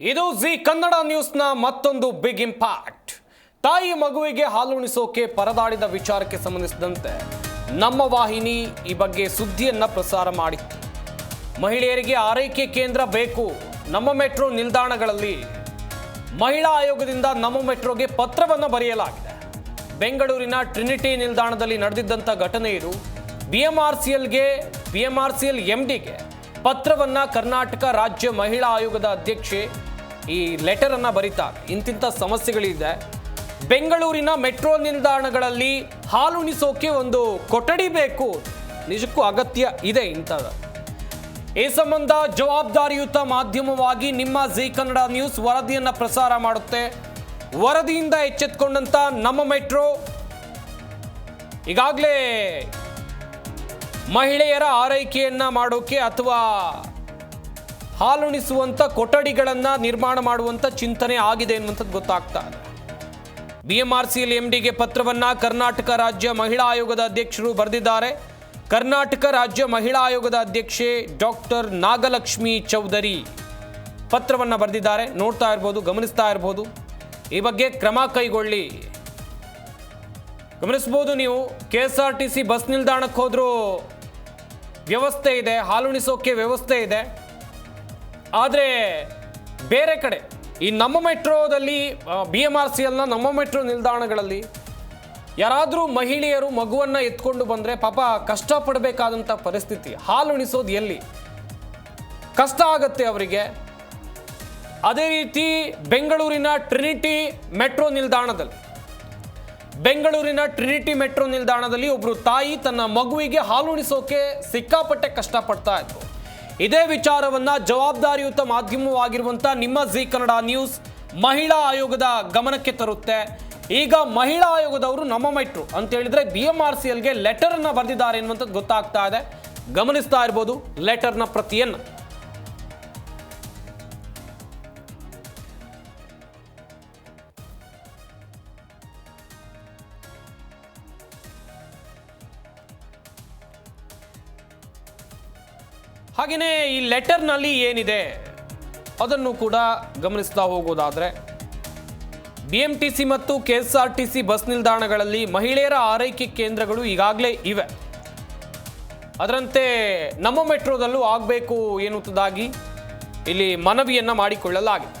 ಇದು ಜಿ ಕನ್ನಡ ನ್ಯೂಸ್ನ ಮತ್ತೊಂದು big impact ತಾಯಿ ಮಗುವಿಗೆ ಹಾಲುಣಿಸೋಕೆ ಪರದಾಡಿದ ವಿಚಾರಕ್ಕೆ ಸಂಬಂಧಿಸಿದಂತೆ ನಮ್ಮ ವಾಹಿನಿ ಈ ಬಗ್ಗೆ ಸುದ್ದಿಯನ್ನು ಪ್ರಸಾರ ಮಾಡಿತ್ತು ಮಹಿಳೆಯರಿಗೆ ಆರೈಕೆ ಕೇಂದ್ರ ಬೇಕು. ನಮ್ಮ ಮೆಟ್ರೋ ನಿಲ್ದಾಣಗಳಲ್ಲಿ ಮಹಿಳಾ ಆಯೋಗದಿಂದ ನಮ್ಮ ಮೆಟ್ರೋಗೆ ಪತ್ರವನ್ನು ಬರೆಯಲಾಗಿದೆ. ಬೆಂಗಳೂರಿನ ಟ್ರಿನಿಟಿ ನಿಲ್ದಾಣದಲ್ಲಿ ನಡೆದಿದ್ದಂಥ ಘಟನೆ ಇದು. ಬಿಎಂಆರ್ಸಿಎಲ್ಗೆ, ಬಿಎಂಆರ್ಸಿಎಲ್ ಎಂಡಿಗೆ ಪತ್ರವನ್ನು ಕರ್ನಾಟಕ ರಾಜ್ಯ ಮಹಿಳಾ ಆಯೋಗದ ಅಧ್ಯಕ್ಷೆ ಈ ಲೆಟರನ್ನು ಬರೀತಾ ಬರೀತಾರೆ ಇಂತಿಂಥ ಸಮಸ್ಯೆಗಳಿದೆ. ಬೆಂಗಳೂರಿನ ಮೆಟ್ರೋ ನಿಲ್ದಾಣಗಳಲ್ಲಿ ಹಾಲುಣಿಸೋಕೆ ಒಂದು ಕೊಠಡಿ ಬೇಕು. ನಿಜಕ್ಕೂ ಅಗತ್ಯ ಇದೆ ಇಂಥದ್ದು. ಈ ಸಂಬಂಧ ಜವಾಬ್ದಾರಿಯುತ ಮಾಧ್ಯಮವಾಗಿ ನಿಮ್ಮ ಜಿ ಕನ್ನಡ ನ್ಯೂಸ್ ವರದಿಯನ್ನು ಪ್ರಸಾರ ಮಾಡುತ್ತೆ. ವರದಿಯಿಂದ ಎಚ್ಚೆತ್ಕೊಂಡಂತ ನಮ್ಮ ಮೆಟ್ರೋ. ಈಗಾಗಲೇ ಮಹಿಳೆಯರ ಆರೈಕೆಯನ್ನು ಮಾಡೋಕೆ ಅಥವಾ ಹಾಲುಣಿಸುವಂತ ಕೊಠಡಿಗಳನ್ನು ನಿರ್ಮಾಣ ಮಾಡುವಂತ ಚಿಂತನೆ ಆಗಿದೆ ಎನ್ನುವಂಥದ್ದು ಗೊತ್ತಾಗ್ತಾ ಇದೆ ಬಿಎಂಆರ್ಸಿಎಲ್ ಎಂಡಿಗೆ ಪತ್ರವನ್ನ ಕರ್ನಾಟಕ ರಾಜ್ಯ ಮಹಿಳಾ ಆಯೋಗದ ಅಧ್ಯಕ್ಷರು ಬರೆದಿದ್ದಾರೆ. ಕರ್ನಾಟಕ ರಾಜ್ಯ ಮಹಿಳಾ ಆಯೋಗದ ಅಧ್ಯಕ್ಷೆ ಡಾಕ್ಟರ್ ನಾಗಲಕ್ಷ್ಮಿ ಚೌಧರಿ ಪತ್ರವನ್ನ ಬರೆದಿದ್ದಾರೆ. ನೋಡ್ತಾ ಇರ್ಬೋದು, ಗಮನಿಸ್ತಾ ಇರ್ಬೋದು. ಈ ಬಗ್ಗೆ ಕ್ರಮ ಕೈಗೊಳ್ಳಿ. ಗಮನಿಸ್ಬೋದು ನೀವು K S R T C bus ನಿಲ್ದಾಣಕ್ಕೆ ಹೋದರೂ ವ್ಯವಸ್ಥೆ ಇದೆ, ಹಾಲುಣಿಸೋಕೆ ವ್ಯವಸ್ಥೆ ಇದೆ. ಆದರೆ ಬೇರೆ ಕಡೆ, ಈ ನಮ್ಮ ಮೆಟ್ರೋದಲ್ಲಿ ಬಿ ಎಂ ಆರ್ ಸಿ ಎಲ್ನ ನಮ್ಮ ಮೆಟ್ರೋ ನಿಲ್ದಾಣಗಳಲ್ಲಿ ಯಾರಾದರೂ ಮಹಿಳೆಯರು ಮಗುವನ್ನು ಎತ್ಕೊಂಡು ಬಂದರೆ ಪಾಪ ಕಷ್ಟಪಡಬೇಕಾದಂಥ ಪರಿಸ್ಥಿತಿ ಹಾಲುಣಿಸೋದು ಎಲ್ಲಿ? ಕಷ್ಟ ಆಗತ್ತೆ ಅವರಿಗೆ. ಅದೇ ರೀತಿ ಬೆಂಗಳೂರಿನ ಟ್ರಿನಿಟಿ ಮೆಟ್ರೋ ನಿಲ್ದಾಣದಲ್ಲಿ, ಬೆಂಗಳೂರಿನ ಟ್ರಿನಿಟಿ ಮೆಟ್ರೋ ನಿಲ್ದಾಣದಲ್ಲಿ ಒಬ್ಬರು ತಾಯಿ ತನ್ನ ಮಗುವಿಗೆ ಹಾಲುಣಿಸೋಕೆ ಸಿಕ್ಕಾಪಟ್ಟೆ ಕಷ್ಟಪಡ್ತಾ ಇದ್ರು ಇದೇ ವಿಚಾರವನ್ನ ಜವಾಬ್ದಾರಿಯುತ ಮಾಧ್ಯಮವಾಗಿರುವಂತ ನಿಮ್ಮ ಜಿ ಕನ್ನಡ ನ್ಯೂಸ್ ಮಹಿಳಾ ಆಯೋಗದ ಗಮನಕ್ಕೆ ತರುತ್ತೆ. ಈಗ ಮಹಿಳಾ ಆಯೋಗದವರು ನಮ್ಮ ಮೈಟ್ರು ಅಂತ ಹೇಳಿದ್ರೆ ಬಿ ಎಂ ಆರ್ ಸಿ ಎಲ್ಗೆ ಲೆಟರ್ ಅನ್ನ ಬರೆದಿದ್ದಾರೆ ಎನ್ನುವಂಥದ್ದು ಗೊತ್ತಾಗ್ತಾ ಇದೆ. ಗಮನಿಸ್ತಾ ಇರ್ಬೋದು ಲೆಟರ್ನ ಪ್ರತಿಯನ್ನು. ಹಾಗೆಯೇ ಈ ಲೆಟರ್ನಲ್ಲಿ ಏನಿದೆ ಅದನ್ನು ಕೂಡ ಗಮನಿಸ್ತಾ ಹೋಗೋದಾದರೆ ಬಿ ಎಂ ಟಿ ಸಿ ಮತ್ತು K S R T C bus ನಿಲ್ದಾಣಗಳಲ್ಲಿ ಮಹಿಳೆಯರ ಆರೈಕೆ ಕೇಂದ್ರಗಳು ಈಗಾಗಲೇ ಇವೆ. ಅದರಂತೆ ನಮ್ಮ ಮೆಟ್ರೋದಲ್ಲೂ ಆಗಬೇಕು ಎನ್ನುವುದಾಗಿ ಇಲ್ಲಿ ಮನವಿಯನ್ನು ಮಾಡಿಕೊಳ್ಳಲಾಗಿದೆ.